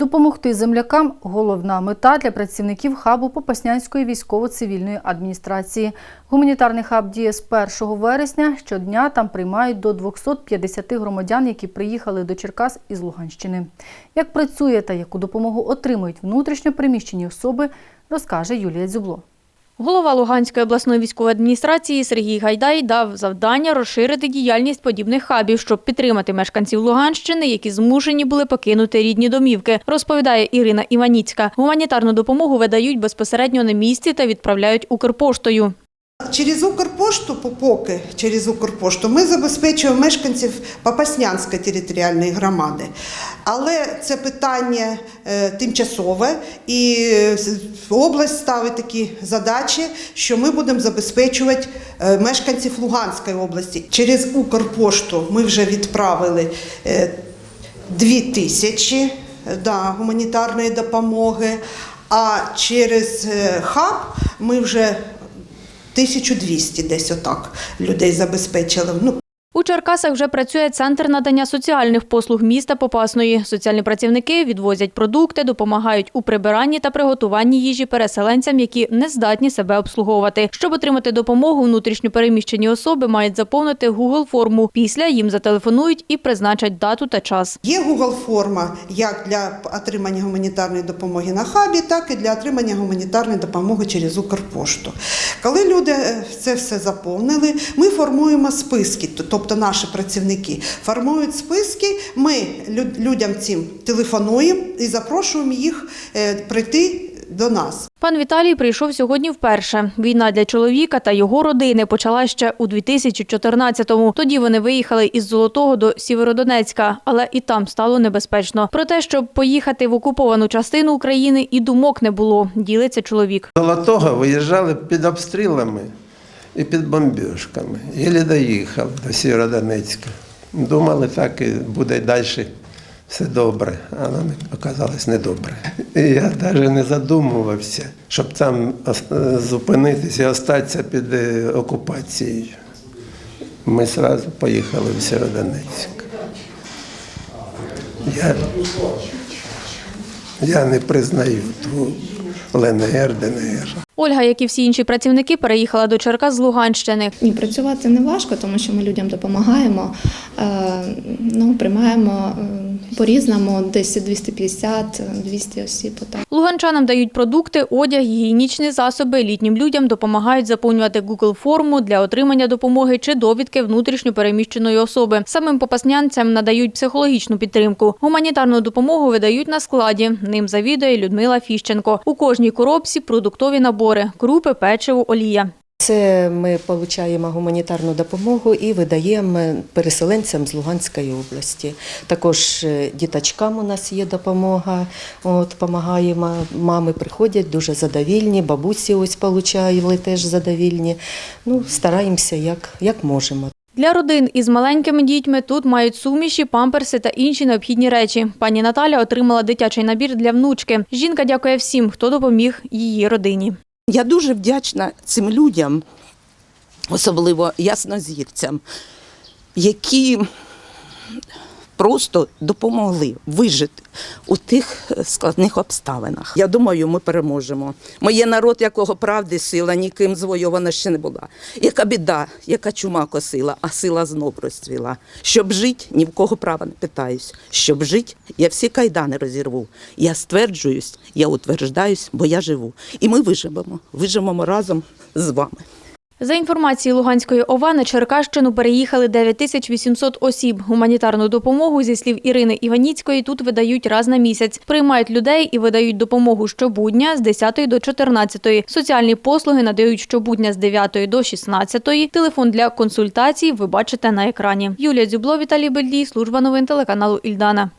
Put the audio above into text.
Допомогти землякам головна мета для працівників хабу Попаснянської військово-цивільної адміністрації. Гуманітарний хаб діє з 1 вересня. Щодня там приймають до 250 громадян, які приїхали до Черкас із Луганщини. Як працює та яку допомогу отримують внутрішньо переміщені особи, розкаже Юлія Дзюбло. Голова Луганської обласної військової адміністрації Сергій Гайдай дав завдання розширити діяльність подібних хабів, щоб підтримати мешканців Луганщини, які змушені були покинути рідні домівки, розповідає Ірина Іваніцька. Гуманітарну допомогу видають безпосередньо на місці та відправляють Укрпоштою. Через Укрпошту, поки через Укрпошту, ми забезпечуємо мешканців Попаснянської територіальної громади. Але це питання е, тимчасове, і е, область ставить такі задачі, що ми будемо забезпечувати е, мешканців Луганської області. Через Укрпошту ми вже відправили е, дві тисячі да, гуманітарної допомоги, а через хаб ми вже 1200 десь отак людей забезпечили. Ну, У Черкасах вже працює центр надання соціальних послуг міста Попасної. Соціальні працівники відвозять продукти, допомагають у прибиранні та приготуванні їжі переселенцям, які не здатні себе обслуговувати. Щоб отримати допомогу, внутрішньо переміщені особи мають заповнити Google форму. Після їм зателефонують і призначать дату та час. є Google форма як для отримання гуманітарної допомоги на хабі, так і для отримання гуманітарної допомоги через Укрпошту. Коли люди е, це все заповнили, ми формуємо списки, т- тобто наші працівники формують списки. Ми лю- людям цим телефонуємо і запрошуємо їх е, прийти до нас. Пан Віталій прийшов сьогодні вперше. Війна для чоловіка та його родини почала ще у 2014-му. Тоді вони виїхали із Золотого до Сєвєродонецька, але і там стало небезпечно. Про те, щоб поїхати в окуповану частину України, і думок не було. Ділиться чоловік. Золотого виїжджали під обстрілами і під бомбіжками. Єлі доїхав до Сєвєродонецька. Думали, так і буде далі все добре, а воно оказалось недобре. І я навіть не задумувався, щоб там зупинитися і остатися під е, окупацією. Ми одразу поїхали в Сєвєродонецьк. Я, я не признаю ту ЛНР, ДНР. Ольга, як і всі інші працівники, переїхала до Черкас з Луганщини. Ні, працювати не важко, тому що ми людям допомагаємо. Е, Ну, приймаємо е, по-різному, десь 250, 200 осіб. Отак. Луганчанам дають продукти, одяг, гігієнічні засоби. Літнім людям допомагають заповнювати Google форму для отримання допомоги чи довідки внутрішньо переміщеної особи. Самим попаснянцям надають психологічну підтримку. Гуманітарну допомогу видають на складі. Ним завідує Людмила Фіщенко. У кожній коробці продуктові набори: крупи, печиво, олія. Це ми отримуємо гуманітарну допомогу і видаємо переселенцям з Луганської області. Також е, діточкам у нас є допомога. От, допомагаємо. Мами приходять дуже задовільні, бабусі ось отримали теж задовільні. Ну, стараємося як, як можемо. Для родин із маленькими дітьми тут мають суміші, памперси та інші необхідні речі. Пані Наталя отримала дитячий набір для внучки. Жінка дякує всім, хто допоміг її родині. Я дуже вдячна цим людям, особливо яснозірцям, які просто допомогли вижити у тих складних обставинах. Я думаю, ми переможемо. Ми є народ, якого правди сила ніким звойована ще не була. Яка біда, яка чума косила, а сила знов розцвіла. Щоб жити, ні в кого права не питаюсь. Щоб жити, я всі кайдани розірву. Я стверджуюсь, я утверждаюсь, бо я живу. І ми виживемо. Виживемо разом з вами. За інформацією Луганської ОВА, на Черкащину переїхали 9800 осіб. Гуманітарну допомогу, зі слів Ірини Іваніцької, тут видають раз на місяць. Приймають людей і видають допомогу щобудня з 10 до 14. Соціальні послуги надають щобудня з 9 до 16. Телефон для консультацій ви бачите на екрані. Юлія Дзюбло, Віталій Бельдій, служба новин телеканалу Ільдана.